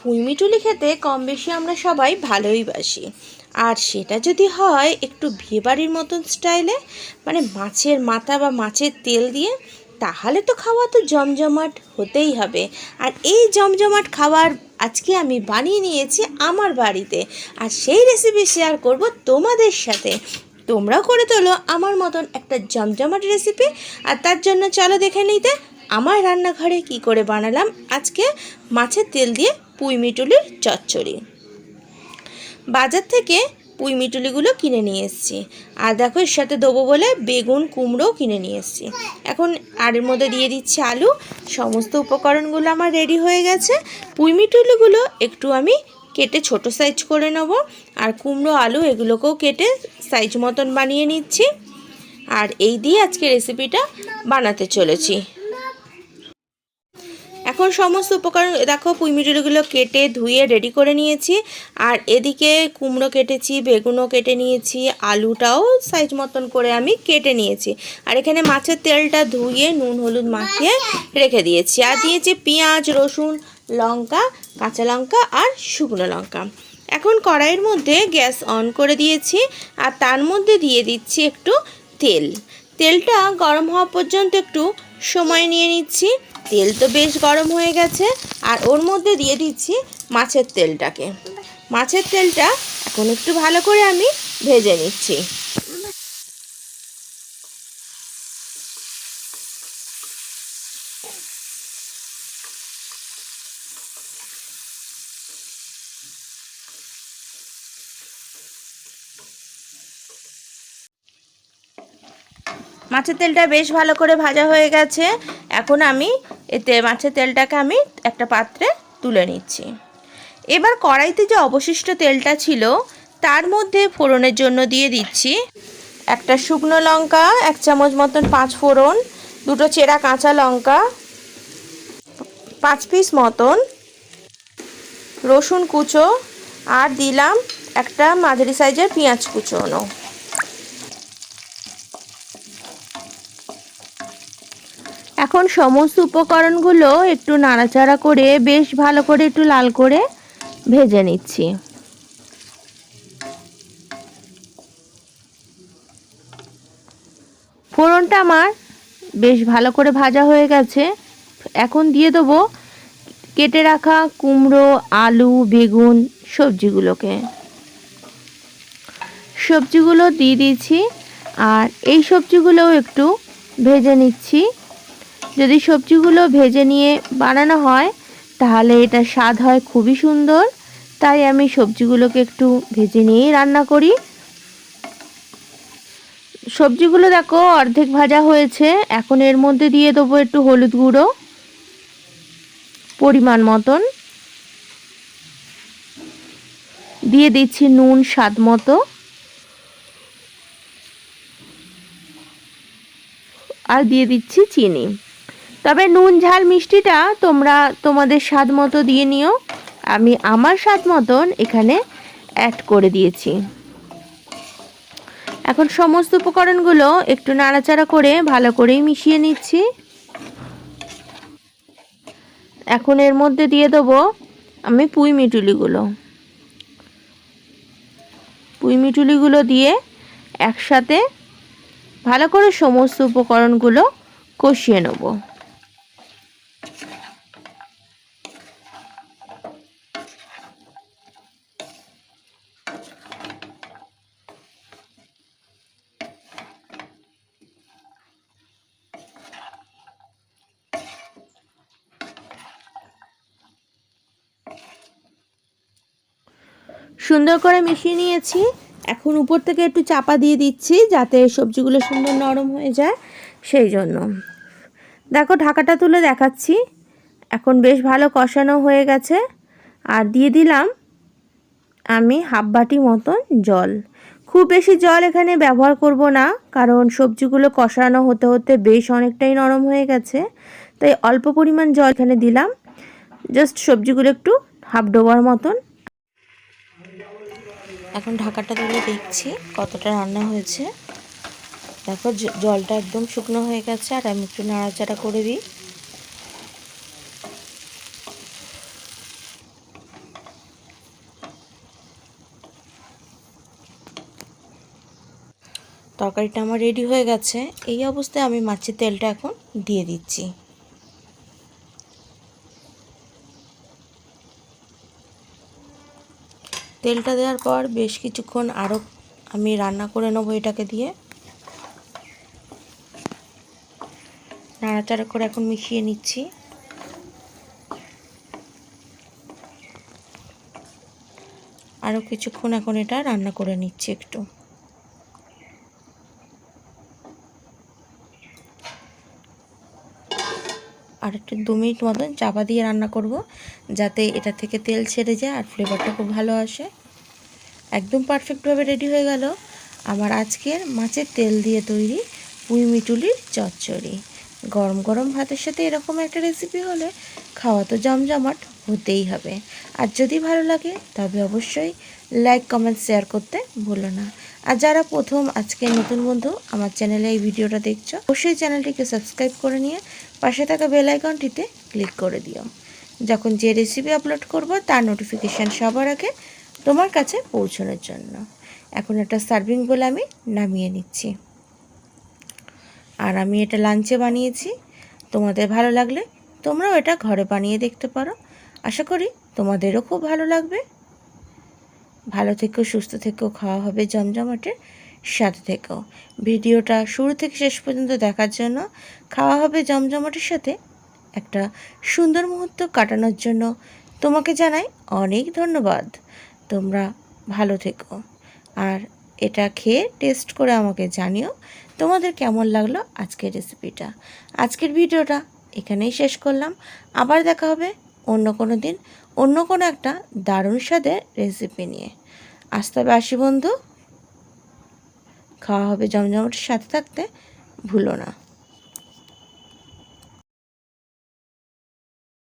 পুঁইমিটুলি খেতে কম বেশি আমরা সবাই ভালোই বাসি। আর সেটা যদি হয় একটু বিয়েবাড়ির মতন স্টাইলে মানে মাছের মাথা বা মাছের তেল দিয়ে, তাহলে তো খাওয়া তো জমজমাট হতেই হবে। আর এই জমজমাট খাবার আজকে আমি বানিয়ে নিয়েছি আমার বাড়িতে। আর সেই রেসিপি শেয়ার করব তোমাদের সাথে। তোমরাও করে তোলো আমার মতন একটা জমজমাট রেসিপি আর তার জন্য চলো দেখে নিতে আমার রান্নাঘরে কি করে বানালাম আজকে মাছের তেল দিয়ে পুঁই মিটুলির চচ্চড়ি। বাজার থেকে পুঁই মিটুলিগুলো কিনে নিয়ে এসেছি। আর দেখো, এর সাথে দেবো বলে বেগুন, কুমড়োও কিনে নিয়ে এসেছি। এখন আর এর মধ্যে দিয়ে দিচ্ছি আলু। সমস্ত উপকরণগুলো আমার রেডি হয়ে গেছে। পুঁই মিটুলিগুলো একটু আমি কেটে ছোট সাইজ করে নেব। আর কুমড়ো, আলু এগুলোকেও কেটে সাইজ মতন বানিয়ে নিচ্ছি। আর এই দিয়ে আজকে রেসিপিটা বানাতে চলেছি। এখন সমস্ত উপকরণ দেখো পুঁইমিটুলিগুলো কেটে ধুয়ে রেডি করে নিয়েছি। আর এদিকে কুমড়ো কেটেছি, বেগুনও কেটে নিয়েছি, আলুটাও সাইজ মতন করে আমি কেটে নিয়েছি। আর এখানে মাছের তেলটা ধুয়ে নুন, হলুদ মাখিয়ে রেখে দিয়েছি। আর দিয়েছি পেঁয়াজ, রসুন, লঙ্কা, কাঁচা লঙ্কা আর শুকনো লঙ্কা। এখন কড়াইয়ের মধ্যে গ্যাস অন করে দিয়েছি আর তার মধ্যে দিয়ে দিচ্ছি একটু তেল। তেলটা গরম হওয়া পর্যন্ত একটু সময় নিয়ে নিচ্ছি। তেল তো বেশ গরম হয়ে গেছে, আর ওর মধ্যে দিয়ে দিচ্ছি মাছের তেলটাকে। মাছের তেলটা এখন একটু ভালো করে আমি ভেজে নিচ্ছি। মাছের তেলটা বেশ ভালো করে ভাজা হয়ে গেছে। এখন আমি এতে মাছের তেলটাকে আমি একটা পাত্রে তুলে নিচ্ছি। এবার কড়াইতে যে অবশিষ্ট তেলটা ছিল, তার মধ্যে ফোড়নের জন্য দিয়ে দিচ্ছি একটা শুকনো লঙ্কা, এক চামচ মতন পাঁচ ফোড়ন, দুটো চেরা কাঁচা লঙ্কা, পাঁচ পিস মতন রসুন কুচো, আর দিলাম একটা মাঝারি সাইজের পেঁয়াজ কুচোনো। এখন সমস্ত উপকরণগুলো একটু নাড়াচাড়া করে বেশ ভালো করে একটু লাল করে ভেজে নিচ্ছি। ফোড়নটা আমার বেশ ভালো করে ভাজা হয়ে গেছে। এখন দিয়ে দেবো কেটে রাখা কুমড়ো, আলু, বেগুন সবজিগুলোকে। সবজিগুলো দিয়ে দিয়েছি আর এই সবজিগুলোও একটু ভেজে নিচ্ছি। যদি সবজিগুলো ভেজে নিয়ে বানানো হয়, তাহলে এটা স্বাদ হয় খুবই সুন্দর। তাই আমি সবজিগুলোকে একটু ভেজে নিয়েই রান্না করি। সবজিগুলো দেখো অর্ধেক ভাজা হয়েছে। এখন এর মধ্যে দিয়ে দেবো একটু হলুদ গুঁড়ো। পরিমাণ মতন। দিয়ে দিচ্ছি নুন স্বাদ মতো। আর দিয়ে দিচ্ছি চিনি। তবে নুন, ঝাল, মিষ্টিটা তোমরা তোমাদের স্বাদ মতো দিয়ে নিও। আমি আমার স্বাদ মতন এখানে অ্যাড করে দিয়েছি। এখন সমস্ত উপকরণগুলো একটু নাড়াচাড়া করে ভালো করেই মিশিয়ে নিচ্ছি। এখন এর মধ্যে দিয়ে দেবো আমি পুঁই মিটুলিগুলো। পুঁই মিটুলিগুলো দিয়ে একসাথে ভালো করে সমস্ত উপকরণগুলো কষিয়ে নেব। সুন্দর করে মিশিয়ে নিয়েছি। এখন উপর থেকে একটু চাপা দিয়ে দিচ্ছি যাতে সবজিগুলো সুন্দর নরম হয়ে যায়। সেই জন্য। দেখো ঢাকাটা তুলে দেখাচ্ছি। এখন বেশ ভালো কষানো হয়ে গেছে। আর দিয়ে দিলাম আমি হাফ বাটি মতন জল। খুব বেশি জল এখানে ব্যবহার করব না, কারণ সবজিগুলো কষানো হতে হতে বেশ অনেকটাই নরম হয়ে গেছে। তাই অল্প পরিমাণ জল এখানে দিলাম। জাস্ট সবজিগুলো একটু হাফ ডোবার মতন এখন ঢাকাটা তুলে দেখছি কতটা রান্না হয়েছে। দেখো জলটা একদম শুকনো হয়ে গেছে আর আমি একটু নাড়াচাড়া করে দিই। তরকারিটা আমার রেডি হয়ে গেছে। এই অবস্থায় আমি মাছের তেলটা এখন দিয়ে দিচ্ছি। তেলটা দেওয়ার পর বেশ কিছুক্ষণ আরও আমি রান্না করে নেব এটাকে দিয়ে। নাড়াচাড়া করে এখন মিশিয়ে নিচ্ছি। আরও কিছুক্ষণ এখন এটা রান্না করে নিচ্ছি একটু। আর একটু দু মিনিট মতন চাপা দিয়ে রান্না করব, যাতে এটা থেকে তেল ছেড়ে যায় আর ফ্লেভারটা খুব ভালো আসে। একদম পারফেক্টভাবে রেডি হয়ে গেল। আমার আজকের মাছের তেল দিয়ে তৈরি পুঁই মিটুলির চচ্চড়ি। গরম গরম ভাতের সাথে এরকম একটা রেসিপি হলে খাওয়া তো জমজমাট হতেই হবে। আর যদি ভালো লাগে, তবে অবশ্যই লাইক কমেন্ট শেয়ার করতে ভুলো না। আর যারা প্রথম আজকে নতুন বন্ধু, আমার চ্যানেলে এই ভিডিওটা দেখছ, অবশ্যই চ্যানেলটিকে সাবস্ক্রাইব করে নিয়ে পাশে থাকা বেল আইকনটিতে ক্লিক করে দিও। যখন যে রেসিপি আপলোড করব, তার নোটিফিকেশান সবার আগে তোমার কাছে পৌঁছানোর জন্য। এখন একটা সার্ভিং বলে আমি নামিয়ে নিচ্ছি। আর আমি এটা লাঞ্চে বানিয়েছি। তোমাদের ভালো লাগলে তোমরাও এটা ঘরে বানিয়ে দেখতে পারো। আশা করি তোমাদেরও খুব ভালো লাগবে। ভালো থেকেও, সুস্থ থেকেও খাওয়া হবে জমজমাটের সাথে থেকেও। ভিডিওটা শুরু থেকে শেষ পর্যন্ত দেখার জন্য খাওয়া হবে জমজমাটের সাথে একটা সুন্দর মুহূর্ত কাটানোর জন্য তোমাকে জানাই অনেক ধন্যবাদ। তোমরা ভালো থেকো। আর এটা খেয়ে টেস্ট করে আমাকে জানিও তোমাদের কেমন লাগল আজকের রেসিপিটা আজকের ভিডিওটা এখানেই শেষ করলাম। আবার দেখা হবে অন্য কোনো দিন। অন্য কোনো একটা দারুণ স্বাদের রেসিপি নিয়ে। আসতে হবে আসি বন্ধু। খাওয়া হবে জমজমটির সাথে থাকতে ভুলো না।